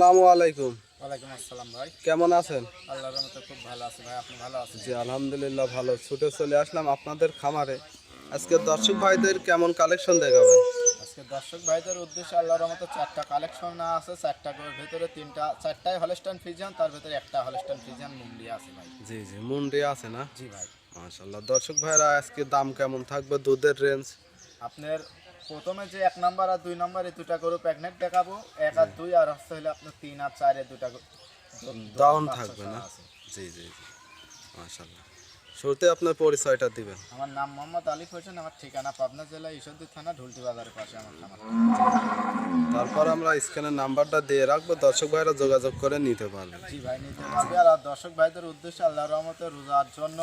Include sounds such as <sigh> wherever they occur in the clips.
আসসালামু আলাইকুম। ওয়ালাইকুম আসসালাম ভাই। কেমন আছেন? আল্লাহর রহমতে খুব ভালো আছি ভাই আপনি ভালো আছেন? জি আলহামদুলিল্লাহ ভালো। ছুটে চলে আসলাম আপনাদের খামারে। আজকে দর্শক ভাইদের কেমন কালেকশন দেখাবেন? আজকে দর্শক ভাইদের উদ্দেশ্যে আল্লাহর রহমতে চারটা কালেকশন না আছে চারটা ভেতরে তিনটা চারটাই হলস্টাইন ফিজিয়ান তার ভেতরে একটা হলস্টাইন ফিজিয়ান মুন্ডি আছে ভাই। জি জি মুন্ডি আছে না? জি ভাই। মাশাল্লাহ দর্শক ভাইরা আজকে দাম কেমন থাকবে? দুধের রেঞ্জ আপনার প্রথমে যে এক নাম্বার আর দুই নাম্বার এই দুটা গরু প্রেগনেন্ট দেখাবো। এক আর দুই আর হচ্ছে হলে আপনার তিন আর চার এই দুটা ডাউন থাকবে না? জি জি জি। মাশাল্লাহ শুরুতে আপনার পরিচয়টা দিবেন। আমার নাম মোহাম্মদ আলিফ হোসেন আমার ঠিকানা পাবনা জেলা ঈশ্বরদী থানা ঢুলটি বাজারের পাশে আমার নাম তারপর আমরা স্ক্যানের নাম্বারটা দিয়ে রাখব দর্শক ভাইরা যোগাযোগ করে নিতে পারবেন জি ভাই নিতে পারবে। আর দর্শক ভাইদের উদ্দেশ্যে আল্লাহ রহমতে রোজার জন্য।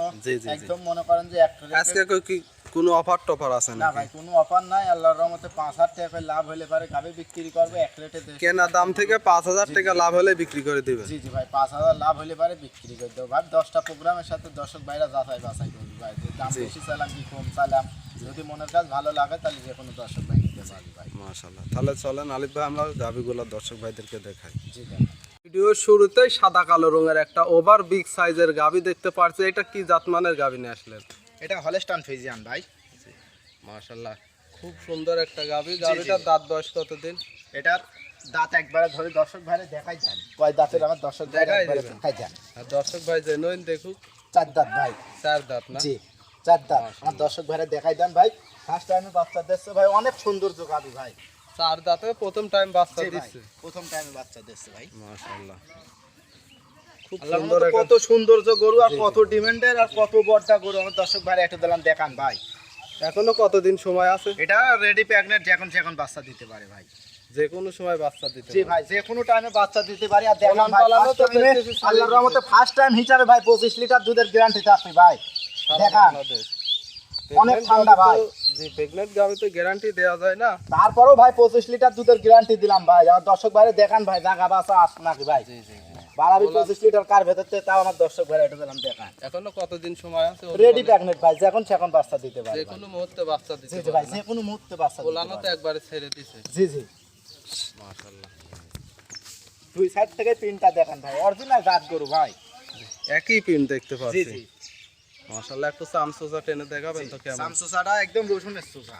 একদম মনে করেন যে এক আজকে কি কোনো অফার টফার আছে না ভাই কোনো অফার নাই আল্লাহর রহমতে পাঁচ হাজার টাকা লাভ হলে পারে গাবে বিক্রি করবে এক রেটে কেনা দাম থেকে পাঁচ হাজার টাকা লাভ হলে বিক্রি করে দিবেন জি জি ভাই পাঁচ হাজার লাভ হলে পারে বিক্রি করে দেবো। ভাই দশটা প্রোগ্রামের সাথে দর্শক ভাইরা যাচাই বাছাই করবে ভাই। দাম। বেশি চালাম কি কম চালাম যদি মনের কাজ ভালো লাগে তাহলে যে কোনো দর্শক ভাই নিতে পারবে ভাই। মাশাল্লাহ তাহলে চলেন আলিফ ভাই আমরা গাভিগুলো দর্শক ভাইদেরকে দেখাই। জি ভাই। ভিডিওর শুরুতেই সাদা কালো রঙের একটা ওভার বিগ সাইজের গাভি দেখতে পাচ্ছি এটা কি জাতমানের গাভি নিয়ে আসলেন? এটা হলেস্টান ফিজিয়ান ভাই। মাশাল্লাহ খুব সুন্দর একটা গাভি। গাভিটার দাঁত বয়স কতদিন? এটার দাঁত একবারে ধরে দর্শক ভাইরে দেখাই যান কয় দাঁতের? আমার দর্শক ভাইরে দেখাই যান আর দর্শক ভাই যে নইন দেখুক। চার দাঁত ভাই। চার দাঁত না? জি চার দাঁত। আমার দর্শক ভাইরে দেখাই দেন ভাই। ফার্স্ট টাইমে বাচ্চা দিচ্ছে ভাই অনেক সুন্দর যোগাবি ভাই। চার দাঁতে প্রথম টাইম বাচ্চা দিচ্ছে। প্রথম টাইমে বাচ্চা দিচ্ছে ভাই। মাশাল্লাহ খুব সুন্দর কত সৌন্দর্য গরু আর কত ডিমান্ডের আর কত বড়টা গরু। আমার দর্শক ভাইরা একটা দিলাম দেখান ভাই। এখনও কতদিন সময় আছে? এটা রেডি যখন সেখন বাচ্চা দিতে পারে ভাই। যে কোনো সময় বাচ্চা দিতে জি ভাই যে কোনো টাইমে বাচ্চা দিতে পারি। আর দেখান ভাই আল্লাহর রহমতে ফার্স্ট টাইম হিসাবে ভাই পঁচিশ লিটার দুধের গ্যারান্টি থাকবে ভাই। দেখান। অনেক ঠান্ডা ভাই। জি প্রেগনেন্ট গাভি তো গ্যারান্টি দেওয়া যায় না। তারপরেও ভাই পঁচিশ লিটার দুধের গ্যারান্টি দিলাম ভাই। আমার দর্শক ভাইরে দেখান ভাই জাগা বাসা আস নাকি ভাই? জি জি। বাড়াবি পঁচিশ লিটার কার ভেতর থেকে তাও আমার দর্শক এটা দিলাম এখনও কতদিন সময় আছে? রেডি বলে? ভাই যখন সেখন বাচ্চা দিতে পারে যে ভাই। কোনো মুহূর্তে বাচ্চা দিতে জি ভাই যে কোনো মুহূর্তে বাচ্চা দিতে ওলানো তো একবারে ছেড়ে দিছে। জি জি। মাশাআল্লাহ। দুই সাইড থেকে পিনটা দেখান ভাই অরিজিনাল জাত গরু ভাই। একই পিন দেখতে পাচ্ছি। জি। মাশাআল্লাহ একটু চামচোজা টেনে দেখাবেন তো কেমন? সামসুসাটা একদম রসুনের সুসা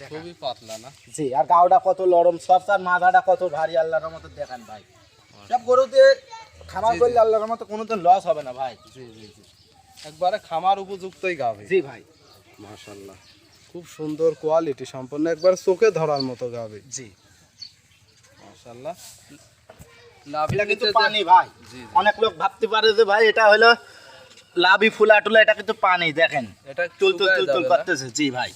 দেখান। খুবই পাতলা না? জি আর গাওটা কত লরম সব তার মাথাটা কত ভারী আল্লাহর মতো দেখান ভাই। সব গরুতে খামার। করলে আল্লাহর মতো কোনোদিন লস হবে না ভাই। জি জি জি। একবারে খামার উপযুক্তই গাভি জি ভাই। মাশাআল্লাহ। খুব সুন্দর কোয়ালিটি সম্পন্ন একবার চোখে ধরার মতো গাভি জি। মাশাআল্লাহ। এটা নাভিটা কিন্তু পানি ভাই। জি অনেক লোক ভাবতে পারে যে ভাই এটা হলো লাভি ফুলা টুলা এটা কিন্তু পানি দেখেন। এটা তুল যাবে না? করতেছে। জি ভাই।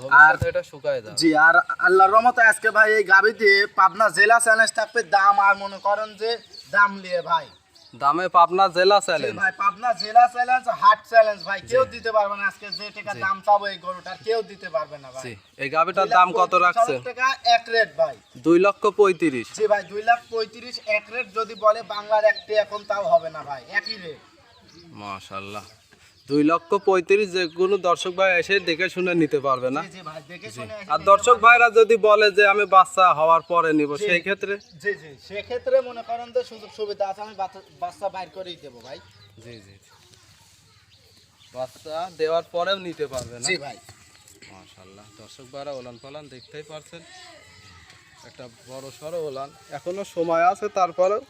ভবিষ্যতে এটা শুকায় জি আর আল্লাহর রহমতে আজকে ভাই এই গাবিতে পাবনা জেলা চ্যালেঞ্জ থাকবে। দাম আর মনে করেন যে দাম নিয়ে ভাই। দামে পাবনা জেলা চ্যালেঞ্জ ভাই পাবনা জেলা চ্যালেঞ্জ হাট চ্যালেঞ্জ ভাই। কেউ দিতে পারবে না আজকে যে টাকা দাম চাবো এই গরুটার কেউ দিতে পারবে না ভাই। এই গাভিটার দাম কত রাখছে? টাকা এক রেট ভাই। দুই লক্ষ পঁয়ত্রিশ। জি ভাই দুই লাখ পঁয়ত্রিশ এক রেট যদি বলে বাংলার একটি এখন তাও হবে না ভাই একই রেট মাশাআল্লাহ দুই লক্ষ পঁয়ত্রিশ যে কোনো দর্শক ভাই এসে দেখে শুনে নিতে পারবে না। আর দর্শক ভাইরা যদি বলে যে আমি বাচ্চা হওয়ার পরে নিব সেই ক্ষেত্রে জি জি সেক্ষেত্রে মনে করেন তো সুযোগ সুবিধা আছে আমি বাচ্চা- বাইর করেই দেবো ভাই। জি জি জি। বাচ্চা দেওয়ার পরেও নিতে পারবে না? জি ভাই। মাশাল্লাহ দর্শক ভাইরা ওলান পালান দেখতেই পারছেন। একটা বড় সড়ো ওলান। এখনও সময় আছে তারপরেও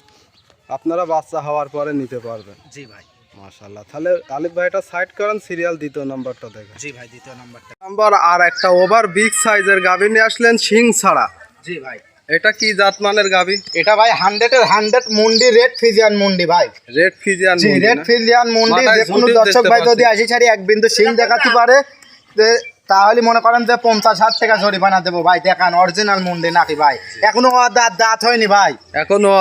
আপনারা বাচ্চা হওয়ার পরে নিতে পারবেন। জি ভাই। মাশাল্লাহ তাহলে আলিফ ভাইটা সাইড করেন সিরিয়াল দ্বিতীয় নাম্বারটা দেখেন। জি ভাই দ্বিতীয় নাম্বারটা। নাম্বার আর একটা ওভার বিগ সাইজের গাভী নিয়ে আসলেন শিং ছাড়া। জি ভাই। এটা কি জাতমানের গাভি? এটা ভাই হান্ড্রেড এর হান্ড্রেড মুন্ডি রেড ফিজিয়ান মুন্ডি ভাই। রেড ফিজিয়ান রেড ফিজিয়ান মুন্ডি যে কোনো দর্শক ভাই যদি। আসি ছাড়ি এক বিন্দু সিং দেখাতে পারে। <laughs> তাহলে মনে করেন যে পঞ্চাশ হাজার টাকা জরিমানা দেবো ভাই। দেখান অরিজিনাল মুন্ডি নাকি ভাই? এখনও দাঁত দাঁত হয়নি ভাই? এখনও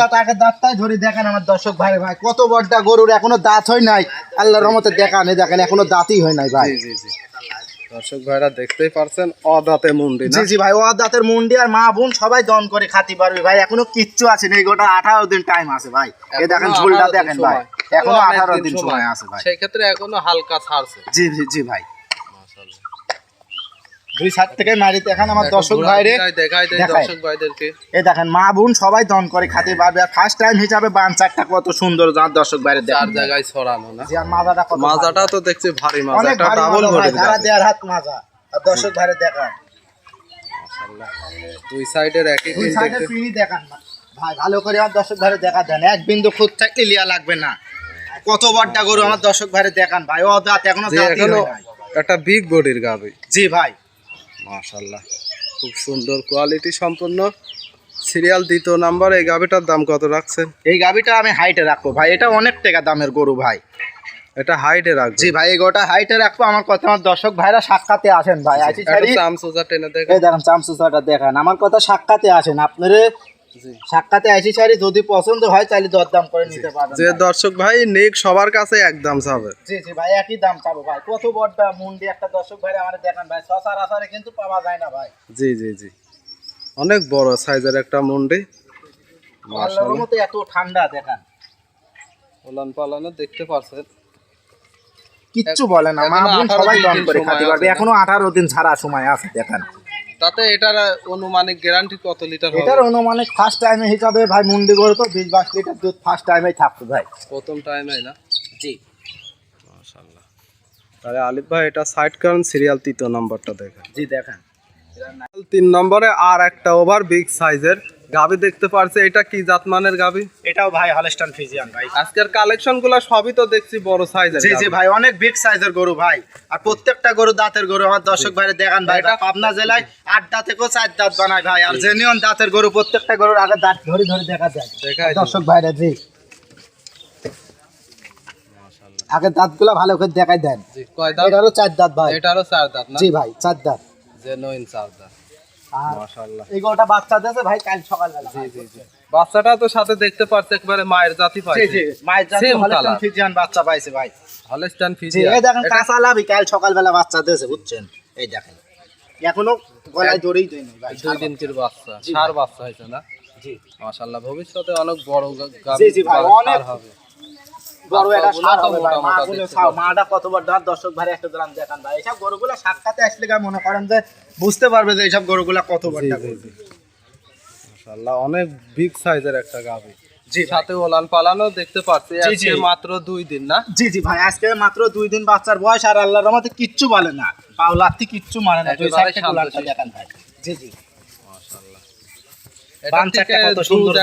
দাঁত আগে দাঁতটাই ধরে দেখান আমার দর্শক ভাই ভাই। কত বড়টা গরুর এখনও দাঁত হয় নাই। আল্লাহর রহমতে দেখান দেখেন এখনও দাঁতই হয় নাই ভাই। জি জি জি। দর্শক ভাইরা দেখতেই পারছেন অদাতে মুন্ডি জি জি ভাই ও দাঁতের মুন্ডি আর মা বোন সবাই দন করে খাতে পারবে ভাই। এখনও কিচ্ছু আছে না এই গোটা আঠারো দিন টাইম আছে ভাই। এই দেখেন ঝুলটা 18 দিন দেখেন ভাই। এখনও আঠারো দিন সময়। আছে ভাই। সেই ক্ষেত্রে এখনও হালকা ছাড়ছে। জি জি জি ভাই। দুই সাইড থেকে মারি দেখেন আমার দর্শক ভাইরে দেখাই। দর্শক ভাইদেরকে। এই দেখেন মা বোন সবাই দন করে খাতে পারবে। আর ফার্স্ট টাইম হিসাবে বান চারটা কত সুন্দর যার দর্শক বাইরে চার জায়গায় ছড়ানো না? মাজাটা কত মাজাটা তো দেখছি ভারী মাজা। অনেক একটা ভারী ডাবল ধারা গাভী। হাত মাজা। আর দর্শক ভাইরে দেখান। দুই সাইডের একই দুই দেখতে দেখান ভাই ভালো করে আমার দর্শক ভাইরে দেখা দেন। এক বিন্দু খুদ থাকলে লিয়া লাগবে না। কত বড়টা গরু আমার দর্শক ভাইরে দেখান ভাই? ও দাঁত এখনও দাঁতই হয় একটা বিগ বডির গাভী জি ভাই। মাশাআল্লাহ। খুব সুন্দর কোয়ালিটি সম্পন্ন সিরিয়াল দ্বিতীয় নাম্বার এই গাভীটার দাম কত রাখছেন? এই গাভীটা আমি হাইটে রাখব ভাই এটা অনেক টাকা দামের গরু ভাই। এটা হাইটে রাখব জি ভাই গরুটা হাইটে রাখব আমার কথা আমার দর্শক ভাইরা সাক্ষাতে আসেন ভাই। আছি চামসুজা ছাড়ি। চাম টেনে দেখেন। এই দেখেন চামসুজাটা দেখেন আমার কথা সাক্ষাতে আসেন। আপনারা। সাক্ষাতে আসি ছাড়ি যদি পছন্দ হয় তাহলে দরদাম করে নিতে পারবেন যে দর্শক ভাই নেক সবার কাছে একদম চাবে। জি জি ভাই একই দাম পাবো ভাই। কত বড়টা মুন্ডি একটা দর্শক ভাই আমাদের দেখান ভাই। সসার আসারে কিন্তু পাওয়া যায় না ভাই। জি জি জি। অনেক বড় সাইজের একটা মুন্ডি। আল্লাহর মতো এত ঠান্ডা দেখান। ওলান পালানো দেখতে পারছেন। কিচ্ছু বলে না মা বোন সবাই দন করে খাতে পারবে। না? এখনও আঠারো দিন ছাড়া সময় আছে দেখান। তাতে এটার অনুমানিক গ্যারান্টি কত লিটার হবে? এটার অনুমানিক ফার্স্ট টাইমে হিসাবে ভাই মুন্ডি গরু তো বিশ বাইশ লিটার দুধ ফার্স্ট টাইমে থাকতো ভাই। প্রথম টাইমে না? জি। মাশাআল্লাহ। তাহলে আলিফ ভাই এটা সাইড কারণ সিরিয়াল তৃতীয় নাম্বারটা দেখেন। জি দেখেন। তিন নম্বরে আর একটা ওভার বিগ সাইজের গাবি দেখতে পারছে এটা কি জাতমানের গাবি? এটাও ভাই হলস্টান ফিজিয়ান ভাই। আজকের কালেকশনগুলা সবই তো দেখছি বড় সাইজের জি জি ভাই অনেক বিগ সাইজের গরু ভাই। আর প্রত্যেকটা গরু দাঁতের গরু আমার দর্শক ভাইরে দেখান ভাই এটা পাবনা জেলায় আট দাঁত থেকেও চার দাঁত বানায় ভাই আর জেনিয়ন দাঁতের গরু প্রত্যেকটা গরুর আগে দাঁত ধরে ধরে দেখা যায়। দর্শক ভাইরা জি। আগে দাঁতগুলো ভালো করে দেখাই দেন। জি কয় দাঁত? এটারও চার দাঁত ভাই। এটারও চার দাঁত না? জি ভাই চার দাঁত। জেনুইন চার দাঁত। আর এই বাচ্চা দিয়েছে ভাই কাল সকালবেলা। জি জি জি। বাচ্চাটা তো সাথে দেখতে পারছে একবারে মায়ের জাতি পাইছে। জি মায়ের জাতি Same ফিজিয়ান বাচ্চা পাইছে ভাই। হলস্টাইন ফিজিয়ান এই দেখেন কাঁচা লাভি কাল সকালবেলা বাচ্চা দিয়েছে বুঝছেন? এই দেখেন। এখনও গলায় দড়েই দেয়নি ভাই দুই দিনকের বাচ্চা। সার বাচ্চা হয়েছে না? জি। মাশাআল্লাহ ভবিষ্যতে অনেক বড় গা- জি, জি ভাই, অনেক হবে। বড় একটা সার হবে ভাই মাগুলো দেখতে মাটা কত বড় দাঁত দর্শক ভাই একটা গ্রাম দেখান ভাই। এইসব গরুগুলো সাক্ষাতে আসলে গা মনে করেন যে বুঝতে পারবে যে এইসব গরুগুলো কত বড় জি, জি, জি। মাশাআল্লাহ অনেক বিগ সাইজের একটা গাভী। জি সাথে ওলান পালানো দেখতে পাচ্ছি আজকে মাত্র দুই দিন না? জি জি ভাই আজকে মাত্র দুই দিন বাচ্চার বয়স আর আল্লাহর রহমতে কিচ্ছু বলে না। পাওলাতি কিচ্ছু মানে না দুই দেখান ভাই। জি জি। মাশাআল্লাহ। থেকে কত সুন্দর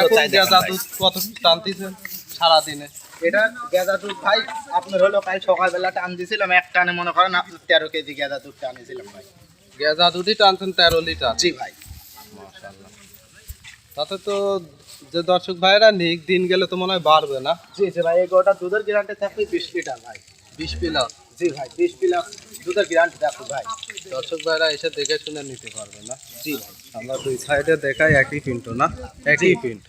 কত টানতেছেন সারা দিনে এটা গেদা দুধ ভাই আপনার হলো কাল সকালবেলা টান দিয়েছিলাম এক টানে মনে করেন আপনি তেরো কেজি গেদা দুধ টানিয়েছিলাম ভাই। গেজা দুধই টানছেন তেরো লিটার? জি ভাই। মাশাআল্লাহ। তাতে তো যে দর্শক ভাইরা নিক দিন গেলে তো মনে হয় বাড়বে না? জি জি ভাই এই গোটা দুধের গ্যারান্টি থাকবে বিশ লিটার ভাই। বিশ পিলার জি ভাই বিশ প্লাস দুধের গ্যারান্টি থাকবে ভাই। দর্শক ভাইরা এসে দেখে শুনে নিতে পারবে না? জি ভাই। আমরা দুই সাইডে দেখাই একই প্রিন্ট না? একই প্রিন্ট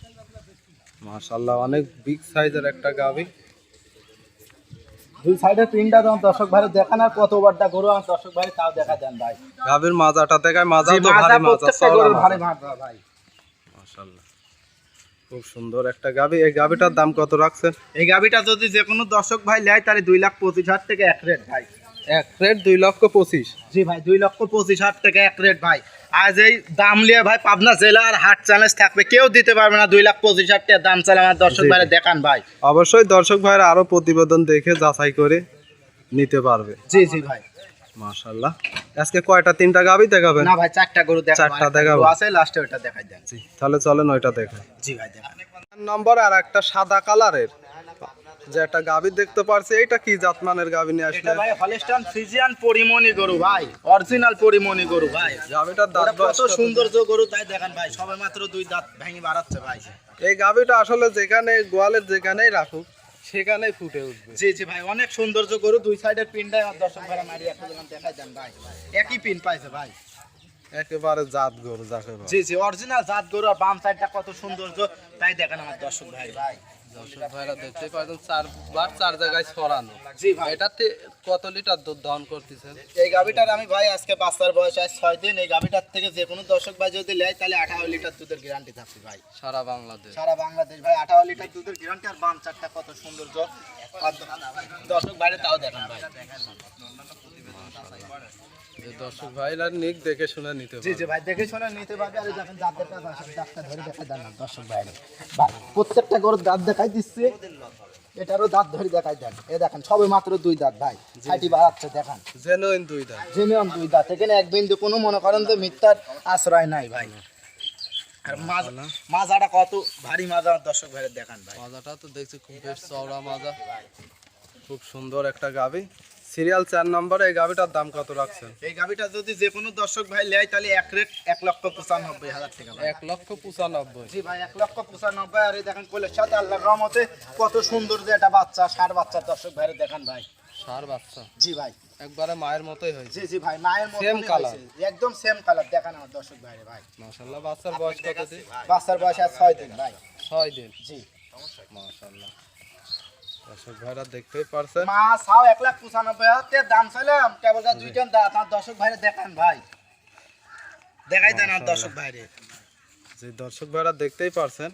মাশাআল্লাহ অনেক বিগ সাইজের একটা গাভী। দুই সাইডে তিনটা যখন দর্শক ভাই দেখান আর কত বারটা গরু আমার দর্শক ভাই তাও দেখা দেন ভাই। গাভীর মাজাটা দেখায় মাজা তো ভারী মাজা প্রত্যেকটা ভারী মাজা। ভাই। মাশাআল্লাহ। খুব সুন্দর একটা গাভী। এই গাভীটার দাম কত রাখছেন? এই গাভিটা যদি যে কোনো দর্শক ভাই নেয় তাহলে দুই লাখ পঁচিশ হাজার থেকে এক রেট ভাই। এক রেট দুই লক্ষ পঁচিশ। জি ভাই দুই লক্ষ পঁচিশ হাজার থেকে এক রেট ভাই। আজ এই দাম নিয়ে ভাই পাবনা জেলার হাট চ্যালেঞ্জ থাকবে। কেউ দিতে পারবে না দুই লাখ পঁচিশ হাজার টাকা দাম চালে আমার দর্শক জি, ভাই জি। দেখান ভাই। অবশ্যই দর্শক ভাইরা আরও প্রতিবেদন দেখে যাচাই করে নিতে পারবে। জি জি ভাই। মাশাআল্লাহ। আজকে কয়টা তিনটা গাভী দেখাবেন? না ভাই চারটা গরু দেখা চারটা দেখাবো। আছে লাস্টে ওটা দেখাই দেন। জি, তাহলে চলেন ওইটা দেখে। জি ভাই দেখান। নম্বর আর একটা সাদা কালারের। যে একটা গাভী দেখতে পারছি এটা কি জাতমানের গাভী নিয়ে আসলে? ভাই হলস্টান ফ্রিজিয়ান গরু ভাই অরিজিনাল গরু ভাই। গাভীটার দাঁত কত? সৌন্দর্য গরু তাই দেখেন ভাই সবে মাত্র দুই দাঁত ভেঙে বাড়াচ্ছে ভাই। এই গাভীটা আসলে যেখানে গোয়ালের যেখানেই রাখুক সেখানেই ফুটে উঠবে। জি জি ভাই অনেক সৌন্দর্য গরু দুই সাইডের পিনটাই দর্শক ভাড়া মারি একটা দেখাই দেন ভাই। একই পিন পাইছে ভাই। একেবারে জাত গরু যাকে জি জি অরিজিনাল জাত গরু আর বাম সাইডটা কত সৌন্দর্য তাই দেখেন আমার দর্শক ভাই ভাই। দর্শক ভাইরা দেখতে পাচ্ছেন চারবার চার জায়গায় ছড়ানো। জি ভাই। এটাতে কত লিটার দুধ দহন করতেছেন? এই গাভিটার আমি ভাই আজকে বাচ্চার বয়স আজ ছয় দিন। এই গাভিটার থেকে যে কোনো দর্শক ভাই যদি নেয় তাহলে আঠারো লিটার দুধের গ্যারান্টি থাকবে ভাই। সারা বাংলাদেশ। সারা বাংলাদেশ ভাই আঠারো লিটার দুধের গ্যারান্টি আর বাম চারটা কত সৌন্দর্য। আর দর্শক বাইরে তাও দেখেন ভাই। যে দর্শক ভাইরা নিক দেখে শুনে নিতে জি জি ভাই দেখে শুনে নিতে পারবে। আর দেখেন দাঁতের দাঁতটা ধরে দেখাই দেন দর্শক ভাই ভাই প্রত্যেকটা গরুর দাঁত দেখাই দিচ্ছে। এটারও দাঁত ধরে দেখাই দেন। এ দেখেন সবে মাত্র দুই দাঁত ভাই। বাড়াচ্ছে দেখান। জেনুইন দুই দাম জেনুয়ান দুই দাঁত। এখানে এক বিন্দু কোনো মনে করেন যে মিথ্যার আশ্রয় নাই ভাই। আর মাছ মাজাটা কত ভারী মাজা দর্শক ভাইয়ের দেখান ভাই। মাজাটা তো দেখছি খুব বেশ চওড়া মাজা খুব সুন্দর একটা গাবি সিরিয়াল চার নম্বরে এই গাবিটার দাম কত রাখছেন? এই গাভিটা যদি যে কোনো দর্শক ভাই নেয় তাহলে এক রেট এক লক্ষ পঁচানব্বই হাজার টাকা এক লক্ষ পঁচানব্বই। জি ভাই এক লক্ষ পঁচানব্বই। আর এই দেখেন কোলের সাথে আল্লাহ রহমতে কত সুন্দর যে একটা বাচ্চা ষাট বাচ্চার দর্শক ভাইয়ের দেখান ভাই। সার বাচ্চা। জি ভাই। একবারে মায়ের মতোই হয়েছে। জি জি ভাই মায়ের মতো Same colour। একদম সেম কালার দেখান আমার দর্শক ভাইরে ভাই। মাশাল্লাহ বাচ্চার বয়স কত দিন? বাচ্চার বয়স আর ছয় দিন ভাই। ছয় দিন। জি। মাশাল্লাহ দর্শক ভাইরা দেখতেই পারছেন। মা ছাও এক লাখ পঁচানব্বই হাজার দাম চাইলাম কেবল যা দুইটা দাঁত আমার দর্শক ভাইরে দেখান ভাই। দেখাই দেন আমার দর্শক ভাইরে। যে দর্শক ভাইরা দেখতেই পারছেন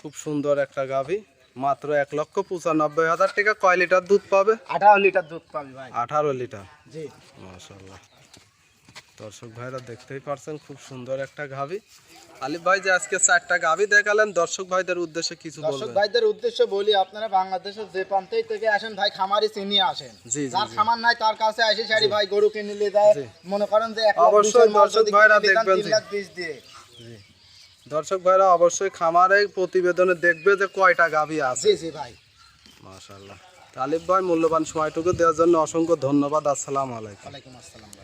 খুব সুন্দর একটা গাভি মাত্র এক লক্ষ পঁচানব্বই হাজার টাকা। কয় লিটার দুধ পাবে? আঠারো লিটার দুধ পাবি ভাই। আঠারো লিটার। জি। মাশাল্লাহ দর্শক ভাইরা দেখতেই পারছেন খুব সুন্দর একটা গাভি। আলিফ ভাই যে আজকে চারটা গাভী দেখালেন দর্শক ভাইদের উদ্দেশ্যে কিছু দর্শক ভাইদের উদ্দেশ্যে বলি আপনারা বাংলাদেশের যে প্রান্তেই থেকে আসেন ভাই খামারি চিনি আসেন। যার খামার নাই তার কাছে এসে সারি ভাই গরু কিনে নিলে দেয় মনে করেন যে অবশ্যই দর্শক ভাইরা দেখবেন। দিয়ে। দর্শক ভাইরা অবশ্যই খামারে প্রতিবেদনে দেখবে যে কয়টা গাভী আছে। জি জি ভাই। মাশাল্লাহ আলিফ ভাই মূল্যবান সময়টুকু দেওয়ার জন্য অসংখ্য ধন্যবাদ। আসসালামু আলাইকুম। ওয়ালাইকুম আসসালাম ভাই।